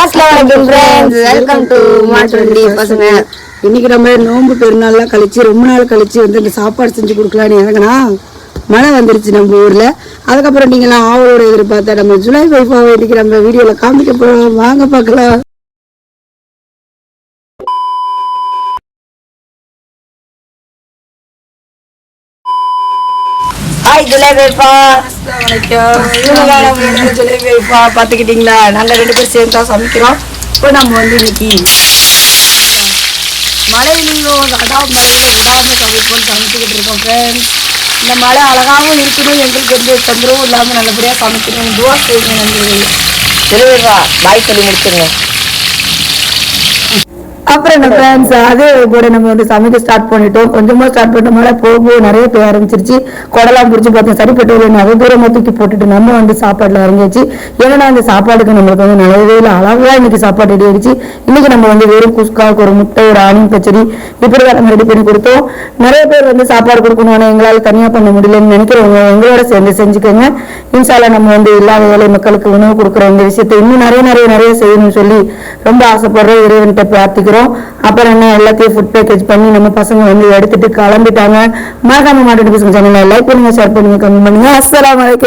அஸ்லாம் வலைக்கம் friends welcome to மாட்டுவண்டி பசங்க இன்னைக்கு நம்ம நோன்பு பெருநாள்லாம் கழிச்சு ரொம்ப நாள் கழிச்சு வந்து இந்த சாப்பாடு செஞ்சு கொடுக்கலான்னு இறங்கினா மழை வந்துருச்சு நம்ம ஊர்ல. அதுக்கப்புறம் நீங்களாம் ஆவலோட எதிர்பார்த்த நம்ம ஜூலை வைஃபாவை இன்னைக்கு நம்ம வீடியோல காமிக்க போறோம். வாங்க பார்க்கலாம். ஹாய் ஜுலேபேப்பா ஜூலை வைஃபா பார்த்துக்கிட்டீங்களா? நாங்கள் ரெண்டு பேரும் சேர்ந்து தான் சமைக்கிறோம். இப்போ நம்ம வந்து இன்னைக்கு மழையிலையும் அடாம மழையிலும் விடாம சமைப்போம் சமைச்சுக்கிட்டு இருக்கோம் ஃப்ரெண்ட்ஸ் இந்த மழை அழகாகவும் இருக்கணும் எங்களுக்கு எந்த தொந்தரவும் இல்லாமல் நல்லபடியாக சமைக்கணும். துவா செய்யுங்க நன்றி ஜுலேபேப்பா பாய் சொல்லி முடிச்சுங்க அப்புறம் என்ன ஃப்ரெண்ட்ஸ் அதே கூட நம்ம வந்து சமைக்க ஸ்டார்ட் பண்ணிட்டோம். கொஞ்சமா ஸ்டார்ட் பண்ண மேலே போக நிறைய பேர் ஆரம்பிச்சிருச்சு குடலாம் பிடிச்சி பார்த்தோம் சரிப்பட்டு இல்லை நிறைய தூரமாக தூக்கி போட்டுட்டு நம்ம வந்து சாப்பாடுல இறங்கியாச்சு. ஏன்னா அந்த சாப்பாடுக்கு நம்மளுக்கு வந்து நிறையவே இல்லை அளவாக இன்னைக்கு சாப்பாடு ரெடி ஆயிடுச்சு. இன்னைக்கு நம்ம வந்து வெறும் குஸ்காவுக்கு ஒரு முட்டை ஒரு ஆனியன் பச்சடி இப்படி தான் நம்ம ரெடி பண்ணி கொடுத்தோம். நிறைய பேர் வந்து சாப்பாடு கொடுக்கணும் எங்களால் தனியாக தனியா பண்ண முடியலன்னு நினைக்கிறவங்க எங்களோட சேர்ந்து செஞ்சுக்கோங்க. இன்சால நம்ம வந்து இல்லாத வேலை மக்களுக்கு உணவு கொடுக்குற இந்த விஷயத்தை இன்னும் நிறைய நிறைய நிறைய செய்யணும்னு சொல்லி ரொம்ப ஆசைப்படுறோம். இறைவன்கிட்ட பிரார்த்திக்கிறோம். அப்புறம் என்ன எல்லாத்தையும் ஃபுட் பேக்கேஜ் பண்ணி நம்ம பசங்க வந்து எடுத்துட்டு கிளம்பிட்டாங்க. மறக்காம மாட்டு பசங்க சேனலை லைக் பண்ணுங்க ஷேர் பண்ணுங்க கமெண்ட் பண்ணுங்க. அஸ்லாம் அலைக்கும்